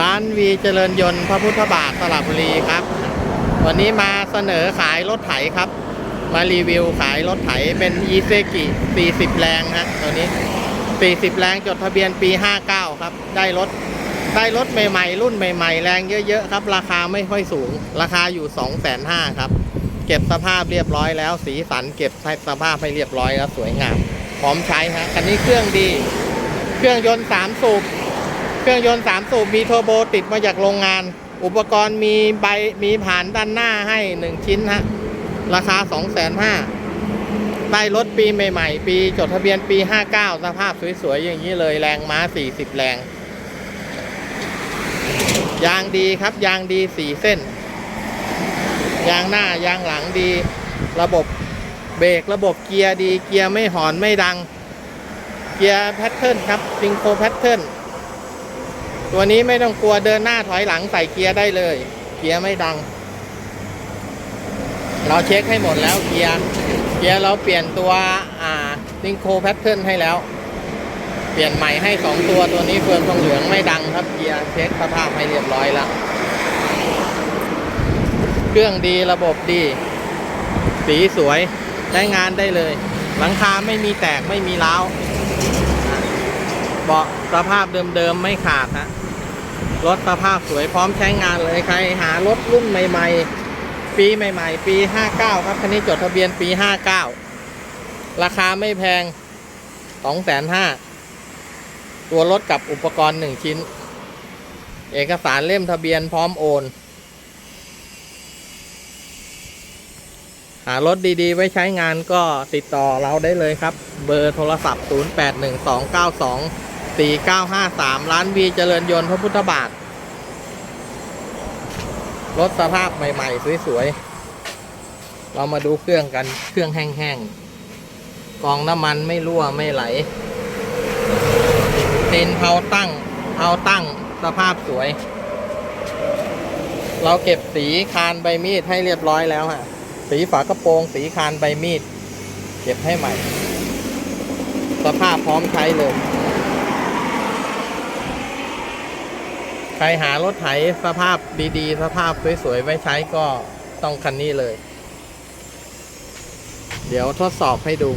ร้านวีเจริญยนต์พระพุทธบาทสระบุรีครับ วันนี้มาเสนอขายรถไถครับ มารีวิวขายรถไถเป็นอีเซกิ 40 แรงฮะตัวนี้ 40 แรงจดทะเบียนปี 59 ครับ ได้รถได้รถใหม่ๆ รุ่นใหม่ๆ แรงเยอะๆ ครับ ราคาไม่ค่อยสูง ราคาอยู่ 2,500ครับ เก็บสภาพเรียบร้อยแล้ว สีสันเก็บสภาพให้เรียบร้อยแล้วสวยงาม พร้อมใช้ฮะคันนี้เครื่องดี เครื่องยนต์3สูบ เครื่องยนต์ 3 สูบมีเทอร์โบติดมาจากโรงงาน อุปกรณ์มีใบมีผ่านด้านหน้าให้ 1 ชิ้นฮะ ราคา 2,500ได้รถปีใหม่ ๆ ปีจดทะเบียนปี 59 สภาพสวย ๆ อย่างนี้เลยแรงม้า 40 แรง ยางดีครับ ยางดี 4 เส้น ยางหน้ายางหลังดี ระบบเบรกระบบเกียร์ดี เกียร์ไม่หอนไม่ดัง เกียร์แพทเทิร์นครับซิงโครแพทเทิร์น ตัวนี้ไม่ต้องกลัวเดินหน้าถอยหลังใส่เกียร์ได้เลย เกียร์ไม่ดัง เราเช็คให้หมดแล้วเกียร์เกียร์เราเปลี่ยนตัวอ่าซิงโคแพทเทิร์นให้แล้ว เปลี่ยนใหม่ให้สองตัวตัวนี้เฟืองทองเหลืองไม่ดังครับเกียร์เช็คสภาพให้เรียบร้อยแล้วเครื่องดีระบบดี สีสวยใช้งานได้เลย หลังคาไม่มีแตกไม่มีร้าว เบาะสภาพเดิมๆไม่ขาดนะรถสภาพสวยพร้อมใช้งานเลยใครหารถรุ่นใหม่ ๆ ปีใหม่ ๆ ปี 59 ครับคันนี้จดทะเบียนปี 59 ราคาไม่แพง 2,500ตัวรถกับอุปกรณ์ 1 ชิ้น เอกสารเล่มทะเบียนพร้อมโอน หารถดีๆ ไว้ใช้งานก็ติดต่อเราได้เลยครับ เบอร์โทรศัพท์ 4953 ร้านวีเจริญยนต์พระพุทธบาท รถสภาพใหม่ ๆ สวย ๆ เรามาดูเครื่องกันเครื่องแห้ง ๆ กองน้ำมันไม่รั่วไม่ไหลตีนเผาตั้งเผาตั้งสภาพสวย เราเก็บสีคานใบมีดให้เรียบร้อยแล้วฮะ สีฝากระโปรง สีคานใบมีด เก็บให้ใหม่ สภาพพร้อมใช้เลย ใครหารถไถสภาพดีๆ สภาพสวยๆไว้ใช้ก็ต้องคันนี้เลย เดี๋ยวทดสอบให้ดู